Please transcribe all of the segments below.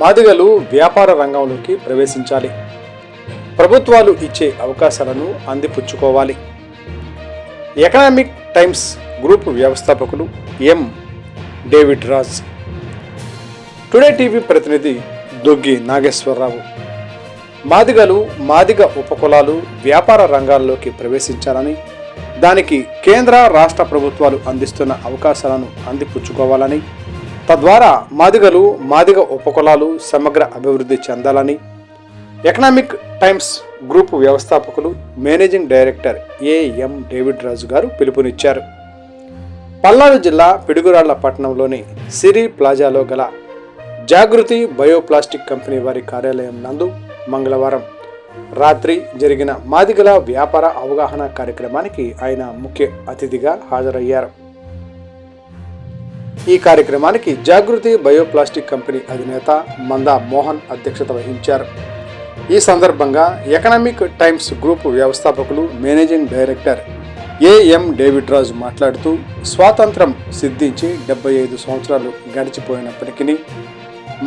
మాదిగలు వ్యాపార రంగంలోకి ప్రవేశించాలి. ప్రభుత్వాలు ఇచ్చే అవకాశాలను అందిపుచ్చుకోవాలి. ఎకనామిక్ టైమ్స్ గ్రూప్ వ్యవస్థాపకులు M. David Raj. Today TV ప్రతినిధి దొగ్గి నాగేశ్వరరావు. మాదిగలు మాదిగ ఉపకులాలు వ్యాపార రంగాల్లోకి ప్రవేశించాలని దానికి కేంద్ర రాష్ట్ర ప్రభుత్వాలు అందిస్తున్న అవకాశాలను అందిపుచ్చుకోవాలని తద్వారా మాదిగలు మాదిగ ఉపకులాలు సమగ్ర అభివృద్ధి చెందాలని ఎకనామిక్ టైమ్స్ గ్రూప్ వ్యవస్థాపకులు managing director AM David Raju garu పిలుపునిచ్చారు. పల్నాడు జిల్లా పిడుగురాళ్ళ పట్టణంలోని సిరి ప్లాజాలో గల జాగృతి బయోప్లాస్టిక్ కంపెనీ వారి కార్యాలయం నందు మంగళవారం రాత్రి జరిగిన మాదిగల వ్యాపార అవగాహన కార్యక్రమానికి ఆయన ముఖ్య అతిథిగా హాజరయ్యారు. ఈ కార్యక్రమానికి జాగృతి బయోప్లాస్టిక్ కంపెనీ అధినేత మందా మోహన్ అధ్యక్షత వహించారు. ఈ సందర్భంగా ఎకనామిక్ టైమ్స్ గ్రూప్ వ్యవస్థాపకులు managing director AM David Raju మాట్లాడుతూ స్వాతంత్రం సిద్ధించి డెబ్బై ఐదు సంవత్సరాలు గడిచిపోయినప్పటికీ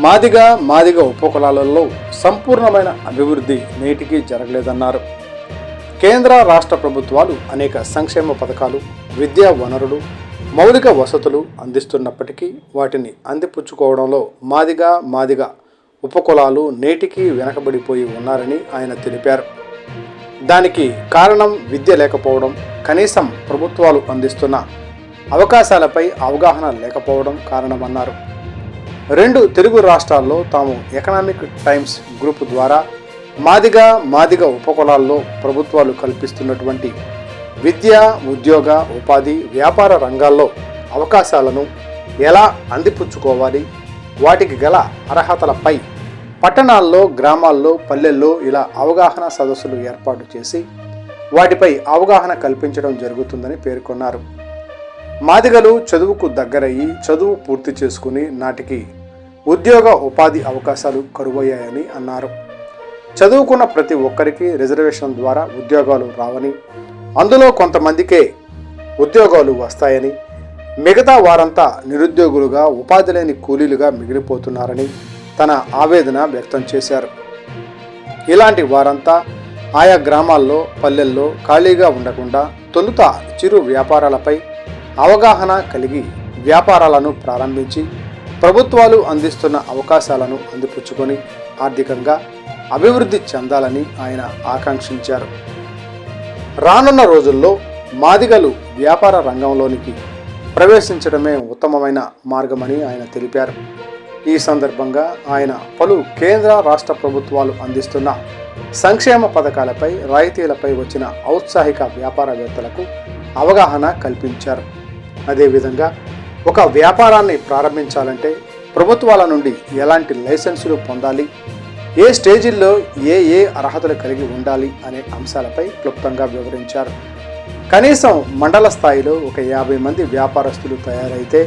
మాదిగ మాదిగ ఉపకులాలలో సంపూర్ణమైన అభివృద్ధి నేటికి జరగలేదన్నారు. కేంద్ర రాష్ట్ర ప్రభుత్వాలు అనేక సంక్షేమ పథకాలు విద్యా వనరులు మౌలిక వసతులు అందిస్తున్నప్పటికీ వాటిని అందిపుచ్చుకోవడంలో మాదిగా మాదిగా ఉపకులాలు నేటికి వెనకబడిపోయి ఉన్నారని ఆయన తెలిపారు. దానికి కారణం విద్య లేకపోవడం కనీసం ప్రభుత్వాలు అందిస్తున్న అవకాశాలపై అవగాహన లేకపోవడం కారణమన్నారు. రెండు తెలుగు రాష్ట్రాల్లో తాము ఎకనామిక్ టైమ్స్ గ్రూప్ ద్వారా మాదిగా మాదిగ ఉపకులాల్లో ప్రభుత్వాలు కల్పిస్తున్నటువంటి విద్య ఉద్యోగ ఉపాధి వ్యాపార రంగాల్లో అవకాశాలను ఎలా అందిపుచ్చుకోవాలి? వాటికి గల అర్హతలపై పట్టణాల్లో గ్రామాల్లో పల్లెల్లో ఇలా అవగాహన సదస్సులు ఏర్పాటు చేసి వాటిపై అవగాహన కల్పించడం జరుగుతుందని పేర్కొన్నారు. మాదిగలు చదువుకు దగ్గరయ్యి చదువు పూర్తి చేసుకుని నాటికి ఉద్యోగ ఉపాధి అవకాశాలు కరువయ్యాయని అన్నారు. చదువుకున్న ప్రతి ఒక్కరికి రిజర్వేషన్ ద్వారా ఉద్యోగాలు రావని అందులో కొంతమందికే ఉద్యోగాలు వస్తాయని మిగతా వారంతా నిరుద్యోగులుగా ఉపాధి లేని కూలీలుగా మిగిలిపోతున్నారని తన ఆవేదన వ్యక్తం చేశారు. ఇలాంటి వారంతా ఆయా గ్రామాల్లో పల్లెల్లో ఖాళీగా ఉండకుండా తొలుత చిరు వ్యాపారాలపై అవగాహన కలిగి వ్యాపారాలను ప్రారంభించి ప్రభుత్వాలు అందిస్తున్న అవకాశాలను అందిపుచ్చుకొని ఆర్థికంగా అభివృద్ధి చెందాలని ఆయన ఆకాంక్షించారు. రానున్న రోజుల్లో మాదిగలు వ్యాపార రంగంలోనికి ప్రవేశించడమే ఉత్తమమైన మార్గమని ఆయన తెలిపారు. ఈ సందర్భంగా ఆయన పలు కేంద్ర రాష్ట్ర ప్రభుత్వాలు అందిస్తున్న సంక్షేమ పథకాలపై రాయితీలపై వచ్చిన ఔత్సాహిక వ్యాపారవేత్తలకు అవగాహన కల్పించారు. అదేవిధంగా ఒక వ్యాపారాన్ని ప్రారంభించాలంటే ప్రభుత్వాల నుండి ఎలాంటి లైసెన్సులు పొందాలి? ఏ స్టేజీల్లో ఏ ఏ అర్హతలు కలిగి ఉండాలి అనే అంశాలపై క్లుప్తంగా వివరించారు. కనీసం మండల స్థాయిలో ఒక యాభై మంది వ్యాపారస్తులు తయారైతే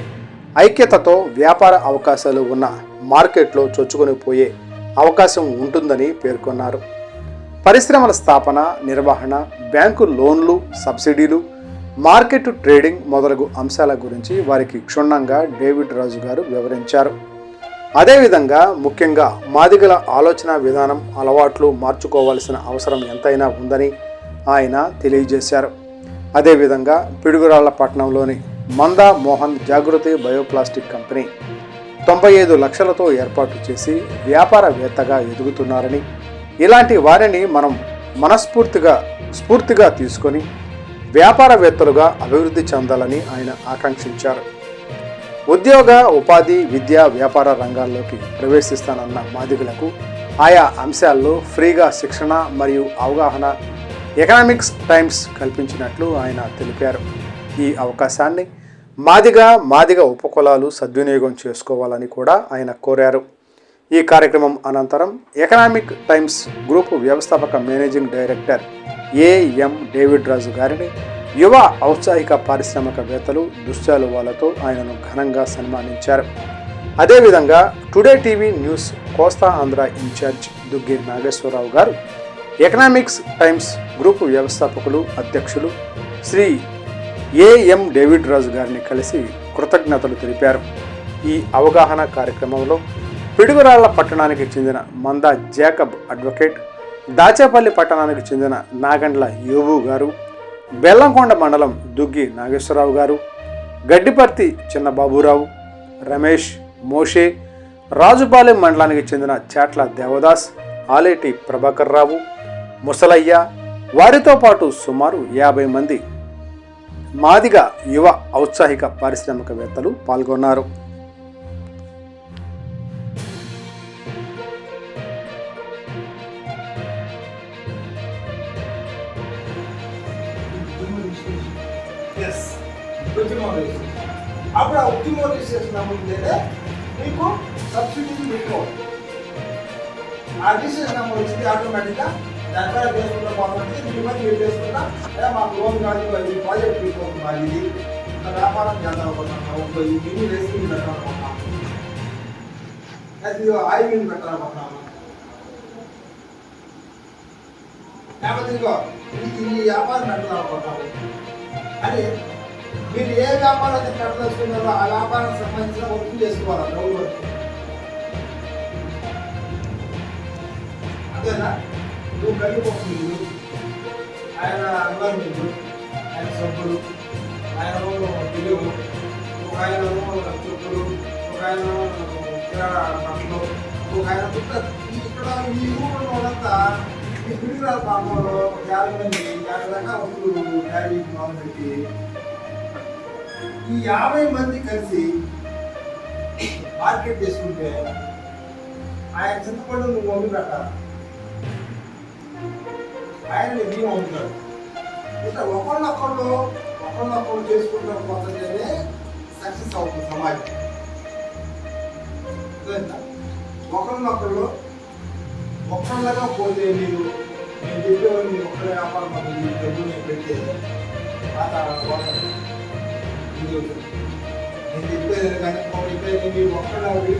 ఐక్యతతో వ్యాపార అవకాశాలు ఉన్న మార్కెట్లో చొచ్చుకొని పోయే అవకాశం ఉంటుందని పేర్కొన్నారు. పరిశ్రమల స్థాపన నిర్వహణ బ్యాంకు లోన్లు సబ్సిడీలు మార్కెట్ ట్రేడింగ్ మొదలగు అంశాల గురించి వారికి క్షుణ్ణంగా డేవిడ్ రాజు గారు వివరించారు. అదేవిధంగా ముఖ్యంగా మాదిగల ఆలోచన విధానం అలవాట్లు మార్చుకోవాల్సిన అవసరం ఎంతైనా ఉందని ఆయన తెలియజేశారు. అదేవిధంగా పిడుగురాళ్ళ పట్టణంలోని మందా మోహన్ జాగృతి బయోప్లాస్టిక్ కంపెనీ తొంభై ఐదు లక్షలతో ఏర్పాటు చేసి వ్యాపారవేత్తగా ఎదుగుతున్నారని ఇలాంటి వారిని మనం మనస్ఫూర్తిగా స్ఫూర్తిగా తీసుకొని వ్యాపారవేత్తలుగా అభివృద్ధి చెందాలని ఆయన ఆకాంక్షించారు. ఉద్యోగ ఉపాధి విద్య వ్యాపార రంగాల్లోకి ప్రవేశిస్తానన్న మాదిగులకు ఆయా అంశాల్లో ఫ్రీగా శిక్షణ మరియు అవగాహన ఎకనామిక్స్ టైమ్స్ కల్పించినట్లు ఆయన తెలిపారు. ఈ అవకాశాన్ని మాదిగ మాదిగ ఉపకులాలు సద్వినియోగం చేసుకోవాలని కూడా ఆయన కోరారు. ఈ కార్యక్రమం అనంతరం ఎకనామిక్ టైమ్స్ గ్రూప్ వ్యవస్థాపక managing director AM David Raju గారిని యువ ఔత్సాహిక పారిశ్రామికవేత్తలు దుశ్యాలు వాళ్ళతో ఆయనను ఘనంగా సన్మానించారు. అదేవిధంగా Today TV news Kosta Andhra incharge Duggi Nageswararao garu Economics Times group వ్యవస్థాపకులు అధ్యక్షులు శ్రీ ఏఎం డేవిడ్ రాజు గారిని కలిసి కృతజ్ఞతలు తెలిపారు. ఈ అవగాహన కార్యక్రమంలో పిడుగురాళ్ళ పట్టణానికి చెందిన మంద జాకబ్ అడ్వకేట్ దాచేపల్లి పట్టణానికి చెందిన నాగండ్ల యోబు గారు బెల్లంకొండ మండలం దుగ్గి నాగేశ్వరరావు గారు గడ్డిపర్తి చిన్నబాబురావు రమేష్ మోషే రాజుపాలెం మండలానికి చెందిన చాట్ల దేవదాస్ ఆలేటి ప్రభాకర్ రావు ముసలయ్య వారితో పాటు సుమారు యాభై మంది మాదిగ యువ ఔత్సాహిక పారిశ్రామికవేత్తలు పాల్గొన్నారు. ఉద్యమం రిజిస్ట్రేషన్ అప్పుడు ఆ ఉద్యమం రిజిస్ట్రేషన్ నమ్ముతుంటే మీకు సబ్సిడీ మీకు ఆ రిజిస్ట్రేషన్ నెంబర్ వచ్చింది ఆటోమేటిక్గా దానిపైన చేసుకుంటా పోతుంది మీ మంది మీరు చేసుకుంటా ఏ మాకు లోన్ కాదు అది ప్రాజెక్ట్ తీసుకోవాలి మాది ఇది ఇంకా వ్యాపారం చేద్దాం అనుకుంటున్నాము ఈ మినీ రెసిపీ పెట్టాలనుకుంటున్నాము అది ఆయిల్ మిల్ పెట్టాలనుకుంటున్నాము లేకపోతే ఇదిగో ఈ- ఈ వ్యాపారం పెట్టాలనుకుంటున్నాము అని మీరు ఏ వ్యాపారం అయితే కట్టదలుచుకున్నారో ఆ వ్యాపారానికి సంబంధించిన ఒప్పులు చేసుకోవాలి డౌన్ అంతేనా? నువ్వు కలిగిపోతుంది. ఆయన అన్వర్మింగ్ ఆయన సబ్బులు ఆయన తెలుగు ఒక ఆయన చెప్పులు ఒక ఆయన కిరాణా బట్టలు ఒక ఆయన పుట్ట ఇక్కడ ఈ ఊళ్ళో ఉన్నంతా ఈ పిడిగిరాల ప్రాంతంలో యాభై మంది యాభై దాకా వస్తువులు యాభై మొదలుపెట్టి ఈ యాభై మంది కలిసి మార్కెట్ చేసుకుంటే ఆయన చింతపండు నువ్వు వండి పెట్టాలి. ఆయన నీ బియ్యం ఇట్లా ఒకళ్ళొక్కళ్ళు ఒకళ్ళొక్కళ్ళు చేసుకుంటూ పోతుంటేనే సక్సెస్ అవుతుంది సమాజం. అర్థమైందా? ఒకళ్ళొక్కళ్ళు ఒక్కళ్ళగా పోతే మీరు నేను చెప్పేవాడిని మీరు ఒక్కడే వ్యాపారం మొదలు చేసి డబ్బులు నేను పెడితే వాతావరణం బాగుంటుంది. ఇది ఒకటి. నేను చెప్పేది కానీ చెప్పేది మీరు ఒక్కళ్ళ